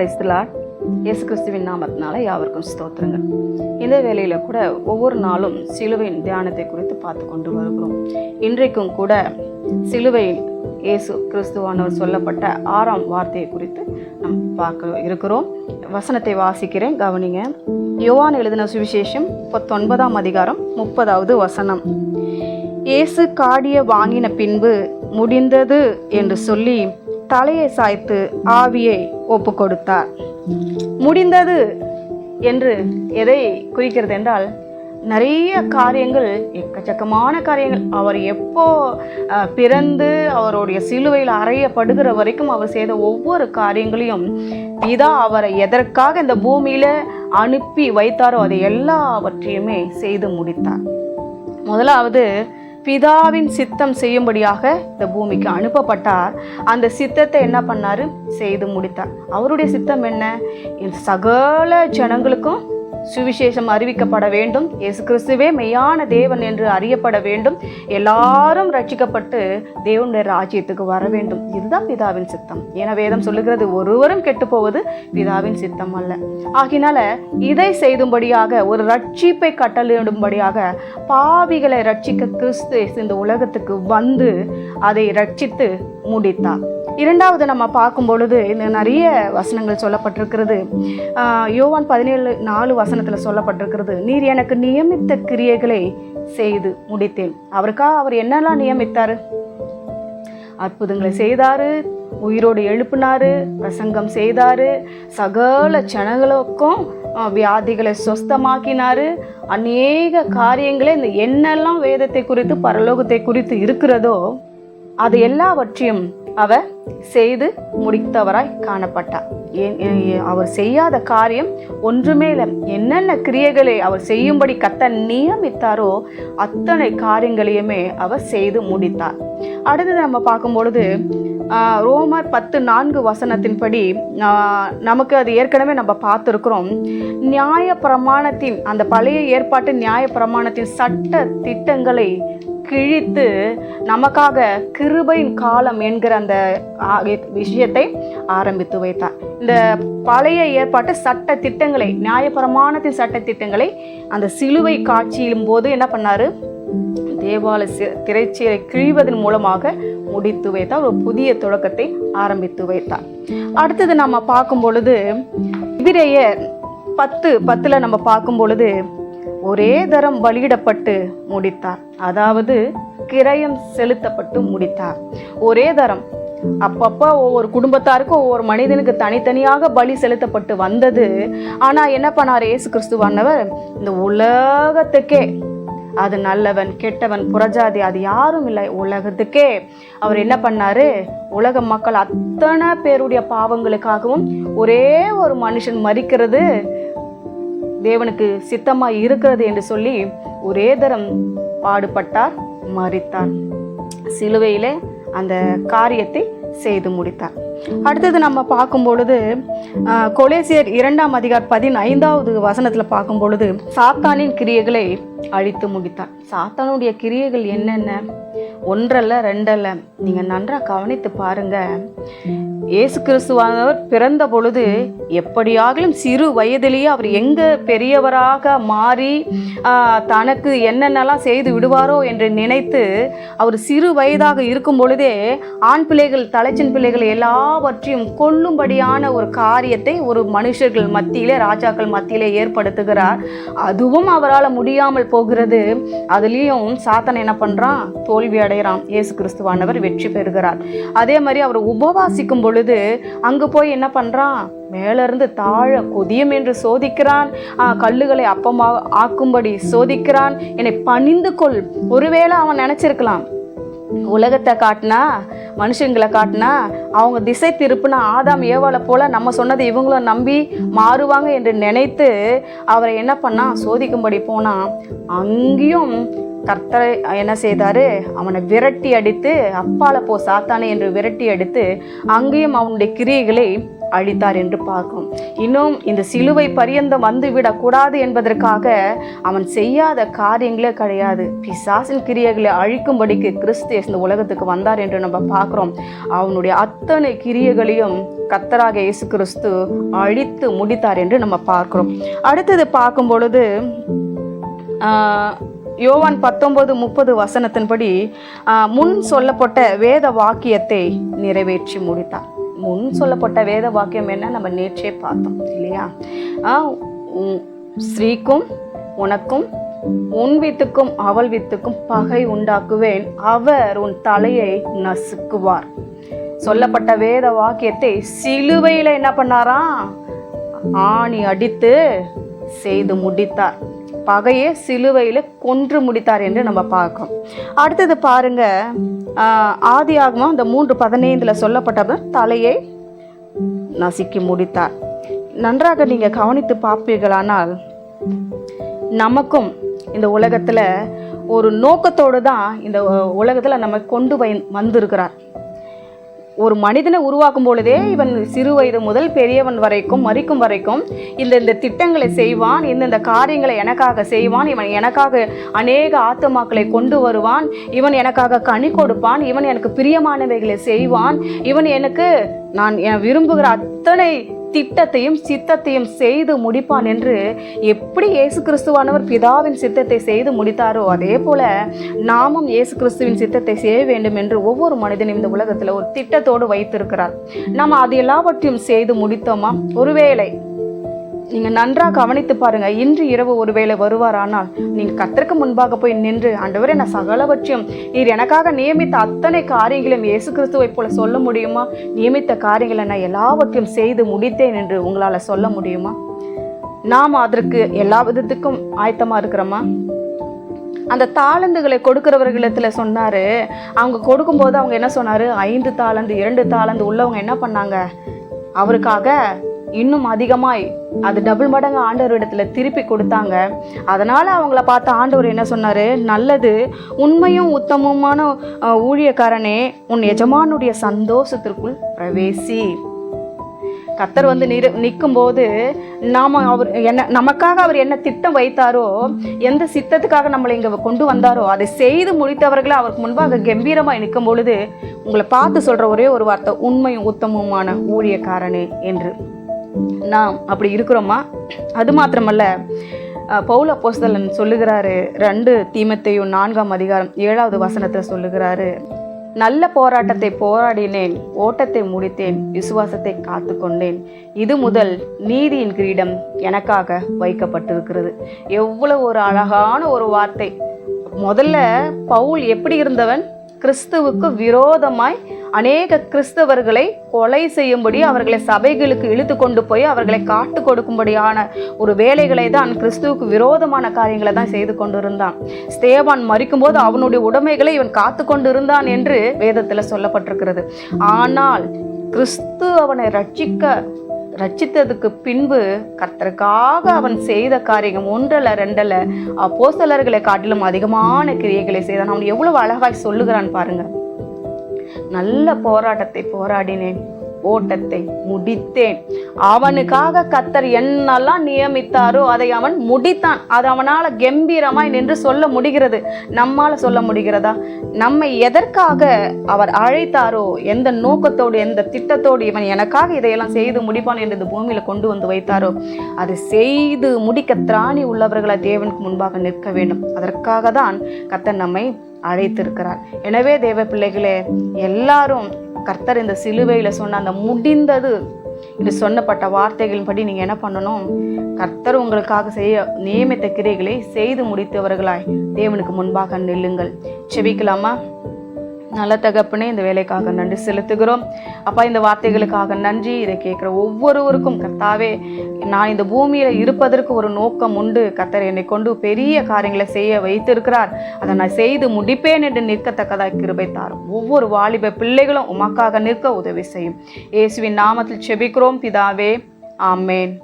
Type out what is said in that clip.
கிரைஸ்தலாட் இயேசு கிறிஸ்துவின் நாமத்தினால யாவருக்கும் ஸ்தோத்திரங்கள். இந்த வேலையில் கூட ஒவ்வொரு நாளும் சிலுவையின் தியானத்தை குறித்து பார்த்து கொண்டு வருகிறோம். இன்றைக்கும் கூட சிலுவையில் இயேசு கிறிஸ்துவானவர் சொல்லப்பட்ட ஆறாம் வார்த்தையை குறித்து நாம் பார்க்க இருக்கிறோம். வசனத்தை வாசிக்கிறேன் கவனிங்க. யோவான் எழுதின சுவிசேஷம் பத்தொன்பதாம் அதிகாரம் முப்பதாவது வசனம். இயேசு காடிய வாங்கின பின்பு முடிந்தது என்று சொல்லி தலையை சாய்த்து ஆவியை ஒப்பு கொடுத்தார் முடிந்தது என்று எதை குறிக்கிறது என்றால் நிறைய காரியங்கள் எக்கச்சக்கமான காரியங்கள். அவர் எப்போ பிறந்து அவருடைய சிலுவையில் அறையப்படுகிற வரைக்கும் அவர் செய்த ஒவ்வொரு காரியங்களையும் பிதா அவரை எதற்காக இந்த பூமியில அனுப்பி வைத்தாரோ அதை எல்லாவற்றையுமே செய்து முடித்தார். முதலாவது பிதாவின் சித்தம் செய்யும்படியாக இந்த பூமிக்கு அனுப்பப்பட்டார். அந்த சித்தத்தை என்ன பண்ணாரு? செய்து முடித்தார். அவருடைய சித்தம் என்ன? சகல ஜனங்களுக்கும் சுவிசேஷம் அறிவிக்கப்பட வேண்டும். இயேசு கிறிஸ்துவே மெய்யான தேவன் என்று அறியப்பட வேண்டும். எல்லாரும் ரட்சிக்கப்பட்டு தேவனுடைய ராஜ்யத்துக்கு வர வேண்டும். இதுதான் பிதாவின் சித்தம். என வேதம் சொல்லுகிறது ஒருவரும் கெட்டு போவது பிதாவின் சித்தம் அல்ல. ஆகினால இதை செய்தும்படியாக ஒரு ரட்சிப்பை கட்டளிடும்படியாக பாவிகளை ரட்சிக்க கிறிஸ்து இந்த உலகத்துக்கு வந்து அதை ரட்சித்து முடித்தார். இரண்டாவது நம்ம பார்க்கும் பொழுது இந்த நிறைய வசனங்கள் சொல்லப்பட்டிருக்கிறது. யோவான் பதினேழு நாலு வசனத்தில் சொல்லப்பட்டிருக்கிறது நீர் எனக்கு நியமித்த கிரியைகளை செய்து முடித்தேன். அவருக்காக அவர் என்னெல்லாம் நியமித்தார்? அற்புதங்களை செய்தார் உயிரோடு எழுப்பினார் பிரசங்கம் செய்தார் சகல ஜனங்களுக்கும் வியாதிகளை சொஸ்தமாக்கினாரு. அநேக காரியங்களே இந்த என்னெல்லாம் வேதத்தை குறித்து பரலோகத்தை குறித்து இருக்கிறதோ அது எல்லாவற்றையும் அவர் செய்து முடித்தவராய் காணப்பட்டார். ஏன் அவர் செய்யாத காரியம் ஒன்றுமே இல்லை. என்னென்ன கிரியைகளை அவர் செய்யும்படி கத்த நியமித்தாரோ அத்தனை காரியங்களையுமே அவர் செய்து முடித்தார். அடுத்தது நம்ம பார்க்கும்பொழுது ரோமர் பத்து நான்கு வசனத்தின்படி நமக்கு அது ஏற்கனவே நம்ம பார்த்துருக்குறோம். நியாய பிரமாணத்தின் அந்த பழைய ஏற்பாட்டு நியாய பிரமாணத்தின் சட்ட திட்டங்களை கிழித்து நமக்காக கிருபையின் காலம் என்கிற அந்த விஷயத்தை ஆரம்பித்து வைத்தார். இந்த பழைய ஏற்பாட்டு சட்ட திட்டங்களை நியாயப்பிரமாணத்தின் சட்ட திட்டங்களை அந்த சிலுவை காட்சியிலும் போது என்ன பண்ணாரு? தேவாலய சி- திரைச்சீலை கிழிவதன் மூலமாக முடித்து வைத்தார். ஒரு புதிய தொடக்கத்தை ஆரம்பித்து வைத்தார். அடுத்தது நம்ம பார்க்கும் பொழுது எபிரேயர் பத்து பத்தில் நம்ம பார்க்கும் பொழுது ஒரே தரம் பலியிடப்பட்டு முடித்தார். அதாவது கிரயம் செலுத்தப்பட்டு முடித்தார். ஒரே தரம். அப்பப்போ ஒவ்வொரு குடும்பத்தாருக்கும் ஒவ்வொரு மனிதனுக்கு தனித்தனியாக பலி செலுத்தப்பட்டு வந்தது. ஆனால் என்ன பண்ணார் ஏசு கிறிஸ்துவானவர் இந்த உலகத்துக்கே. அது நல்லவன் கெட்டவன் புறஜாதி அது யாரும் இல்லை உலகத்துக்கே. அவர் என்ன பண்ணாரு? உலக மக்கள் அத்தனை பேருடைய பாவங்களுக்காகவும் ஒரே ஒரு மனுஷன் மறிக்கிறது தேவனுக்கு சித்தமாய் இருக்கிறது என்று சொல்லி ஒரே தரம் பாடுபட்டார் மறித்தார். சிலுவையிலே அந்த காரியத்தை செய்து முடித்தார். அடுத்தது நம்ம பார்க்கும் பொழுது கொலேசியர் இரண்டாம் அதிகார் பதினைந்தாவது வசனத்தில் பார்க்கும் பொழுது சாத்தானின் கிரியைகளை அழித்து முடித்தார். சாத்தானுடைய கிரியைகள் என்னென்ன? ஒன்றல்ல ரெண்டல்ல. நீங்கள் நன்றாக கவனித்து பாருங்க. இயேசு கிறிஸ்துவானவர் பிறந்த பொழுது எப்படியாகிலும் சிறு வயதிலேயே அவர் எங்க பெரியவராக மாறி தனக்கு என்னென்னலாம் செய்து விடுவாரோ என்று நினைத்து அவர் சிறு வயதாக இருக்கும் பொழுதே ஆண் பிள்ளைகள் தலைச்சின் பிள்ளைகள் எல்லாவற்றையும் கொல்லும்படியான ஒரு காரியத்தை ஒரு மனுஷர்கள் மத்தியிலே ராஜாக்கள் மத்தியிலே ஏற்படுத்துகிறார். அதுவும் அவரால் முடியாமல் போகிறது. அதுலேயும் சாத்தன் என்ன பண்ணுறான் தோல்வி அடைகிறான். இயேசு கிறிஸ்துவானவர் வெற்றி பெறுகிறார். அதே மாதிரி அவர் உபவாசிக்கும் பொழுது அங்கே போய் என்ன பண்ணுறான் மேலிருந்து தாழ கொதியும் என்று சோதிக்கிறான். கல்லுகளை அப்பமாக ஆக்கும்படி சோதிக்கிறான். என்னை பணிந்து கொள். ஒருவேளை அவன் நினச்சிருக்கலாம். உலகத்தை காட்டினா மனுஷங்களை காட்டினா அவங்க திசை திருப்புனா ஆதாம் ஏவாளை போல நம்ம சொன்னதை இவங்களும் நம்பி மாறுவாங்க என்று நினைத்து அவரை என்ன பண்ணா சோதிக்கும்படி போனா அங்கேயும் கர்த்தரை என்ன செய்தாரு? அவனை விரட்டி அடித்து அப்பால போ சாத்தானே என்று விரட்டி அடித்து அங்கேயும் அவனுடைய கிரியைகளை அழித்தார் என்று பார்க்கும். இன்னும் இந்த சிலுவை பரியந்தம் வந்து விடக்கூடாது என்பதற்காக அவன் செய்யாத காரியங்களே கிடையாது. பிசாசின் கிரியைகளை அழிக்கும்படிக்கு கிறிஸ்து இந்த உலகத்துக்கு வந்தார் என்று நம்ம பார்க்குறோம். அவனுடைய அத்தனை கிரியைகளையும் கத்தராக இயேசு கிறிஸ்து அழித்து முடித்தார் என்று நம்ம பார்க்குறோம். அடுத்தது பார்க்கும் பொழுது யோவான் பத்தொன்பது முப்பது வசனத்தின்படி முன் சொல்லப்பட்ட வேத வாக்கியத்தை நிறைவேற்றி முடித்தார் முன் சொல்லப்பட்ட வேத வாக்கியம் என்ன? நம்ம நேற்றே பார்த்தோம் இல்லையா? உம், ஸ்ரீக்கும் உனக்கும் உன் வித்துக்கும் அவள் வித்துக்கும் பகை உண்டாக்குவேன். அவர் உன் தலையை நசுக்குவார். சொல்லப்பட்ட வேத வாக்கியத்தை சிலுவையில் என்ன பண்ணாராம்? ஆணி அடித்து செய்து முடித்தார். பகையை சிலுவையில் கொன்று முடித்தார் என்று நம்ம பார்க்கோம் அடுத்தது பாருங்க ஆதி ஆதியாகமம் இந்த மூன்று பதினைந்தில் சொல்லப்பட்டவர் தலையை நசுக்கி முடித்தார். நன்றாக நீங்கள் கவனித்து பார்ப்பீர்களானால் நமக்கும் இந்த உலகத்தில் ஒரு நோக்கத்தோடு தான் இந்த உலகத்தில் நம்ம கொண்டு வந்திருக்கிறார். ஒரு மனிதனை உருவாக்கும் பொழுதே இவன் சிறு வயது முதல் பெரியவன் வரைக்கும் மறிக்கும் வரைக்கும் இந்த இந்த திட்டங்களை செய்வான் இந்த இந்த காரியங்களை எனக்காக செய்வான் இவன் எனக்காக அநேக ஆத்துமாக்களை கொண்டு வருவான் இவன் எனக்காக கனி கொடுப்பான் இவன் எனக்கு பிரியமானவைகளை செய்வான் இவன் எனக்கு நான் என் விரும்புகிற அத்தனை திட்டத்தையும் சித்தத்தையும் செய்து முடிப்பான் என்று எப்படி இயேசு கிறிஸ்துவானவர் பிதாவின் சித்தத்தை செய்து முடித்தாரோ அதே போல நாமும் இயேசு கிறிஸ்துவின் சித்தத்தை செய்ய வேண்டும் என்று ஒவ்வொரு மனிதனும் இந்த உலகத்தில் ஒரு திட்டத்தோடு வைத்திருக்கிறார். நாம் அது எல்லாவற்றையும் செய்து முடித்தோமா? ஒருவேளை நீங்கள் நன்றாக கவனித்து பாருங்க. இன்று இரவு ஒருவேளை வருவாரானால் நீங்கள் கத்திற்கு முன்பாக போய் நின்று ஆண்டவரே நான் சகலவற்றையும் நீர் எனக்காக நியமித்த அத்தனை காரியங்களையும் இயேசு கிறிஸ்துவை போல சொல்ல முடியுமா? நியமித்த காரியங்களை நான் எல்லாவற்றையும் செய்து முடித்தேன் என்று உங்களால் சொல்ல முடியுமா? நாம் அதற்கு எல்லா விதத்துக்கும் ஆயத்தமாக இருக்கிறோமா? அந்த தாளந்துகளை கொடுக்குறவர்களிடத்தில் சொன்னார். அவங்க கொடுக்கும்போது அவங்க என்ன சொன்னார்? ஐந்து தாளந்து இரண்டு தாளந்து உள்ளவங்க என்ன பண்ணாங்க? அவருக்காக இன்னும் அதிகமாய் அது டபுள் மடங்கு ஆண்டவரிடத்துல திருப்பி கொடுத்தாங்க. அதனால அவங்கள பார்த்து ஆண்டவர் என்ன சொன்னார்? நல்லது உண்மையும் உத்தமமான ஊழியக்காரனே உன் எஜமானுடைய சந்தோஷத்திற்குள் பிரவேசி. கத்தர் வந்து நிறு நிற்கும்போது நாம் அவர் என்ன நமக்காக அவர் என்ன திட்டம் வைத்தாரோ எந்த சித்தத்துக்காக நம்மளை இங்கே கொண்டு வந்தாரோ அதை செய்து முடித்தவர்களை அவருக்கு முன்பாக கம்பீரமாக நிற்கும் பொழுது உங்களை பார்த்து சொல்கிற ஒரே ஒரு வார்த்தை உண்மையும் உத்தமமான ஊழியக்காரனே என்று. நாம் அப்படி இருக்கிறோமா? அது மாத்திரமல்ல. பௌல போஸ்தலன் சொல்லுகிறாரு ரெண்டு தீமத்தையும் நான்காம் அதிகாரம் ஏழாவது வசனத்தில் சொல்லுகிறாரு நல்ல போராட்டத்தை போராடினேன் ஓட்டத்தை முடித்தேன் விசுவாசத்தை காத்து கொண்டேன் இது முதல் நீதியின் கிரீடம் எனக்காக வைக்கப்பட்டிருக்கிறது. எவ்வளவு ஒரு அழகான ஒரு வார்த்தை. முதல்ல பவுல் எப்படி இருந்தவன்? கிறிஸ்துவுக்கு விரோதமாய் அநேக கிறிஸ்தவர்களை கொலை செய்யும்படி அவர்களை சபைகளுக்கு இழுத்து கொண்டு போய் அவர்களை காட்டு கொடுக்கும்படியான ஒரு வேலைகளை தான் கிறிஸ்துவுக்கு விரோதமான காரியங்களை தான் செய்து கொண்டிருந்தான். ஸ்தேவான் மறிக்கும்போது அவனுடைய உடைமைகளை இவன் காத்து கொண்டிருந்தான் என்று வேதத்தில் சொல்லப்பட்டிருக்கிறது. ஆனால் கிறிஸ்து அவனை ரட்சிக்க ரட்சித்ததுக்கு பின்பு கர்த்தருக்காக அவன் செய்த காரியம் ஒன்றல்ல ரெண்டல்ல சிலர்களை காட்டிலும் அதிகமான கிரியைகளை செய்தான். அவன் எவ்வளவு அழகாய் சொல்லுகிறான் பாருங்கள் நல்ல போராட்டத்தை போராடினேன் ஓட்டத்தை முடித்தேன். அவனுக்காக கத்தர் என்னெல்லாம் நியமித்தாரோ அதை அவன் முடித்தான். அது அவனால் கம்பீரமாய் நின்று சொல்ல முடிகிறது. நம்மால் சொல்ல முடிகிறதா? நம்மை எதற்காக அவர் அழைத்தாரோ எந்த நோக்கத்தோடு எந்த திட்டத்தோடு இவன் எனக்காக இதையெல்லாம் செய்து முடிப்பான் என்று இந்த கொண்டு வந்து வைத்தாரோ அது செய்து முடிக்க திராணி உள்ளவர்களை தேவனுக்கு முன்பாக நிற்க வேண்டும். அதற்காக தான் கத்தர் நம்மை அழைத்திருக்கிறார். எனவே தேவ பிள்ளைகளே எல்லாரும் கர்த்தர் இந்த சிலுவையில் சொன்ன அந்த முடிந்தது இது சொன்னப்பட்ட வார்த்தைகளின்படி நீங்கள் என்ன பண்ணணும்? கர்த்தர் உங்களுக்காக செய்ய நியமித்த கிரைகளை செய்து முடித்தவர்களாய் தேவனுக்கு முன்பாக நில்லுங்கள். செபிக்கலாமா? நல்ல தகப்பனே இந்த வேலைக்காக நன்றி செலுத்துகிறோம். அப்பா இந்த வார்த்தைகளுக்காக நன்றி. இதை கேட்குற ஒவ்வொருவருக்கும் கர்த்தாவே நான் இந்த பூமியில் இருப்பதற்கு ஒரு நோக்கம் உண்டு. கர்த்தர் என்னை கொண்டு பெரிய காரியங்களை செய்ய வைத்திருக்கிறார். அதை நான் செய்து முடிப்பேன் என்று நிற்கத்தக்கதாக கிருபை தாரும். ஒவ்வொரு வாலிப பிள்ளைகளும் உமக்காக நிற்க உதவி செய்யும். இயேசுவின் நாமத்தில் செபிக்கிறோம். பிதாவே ஆமேன்.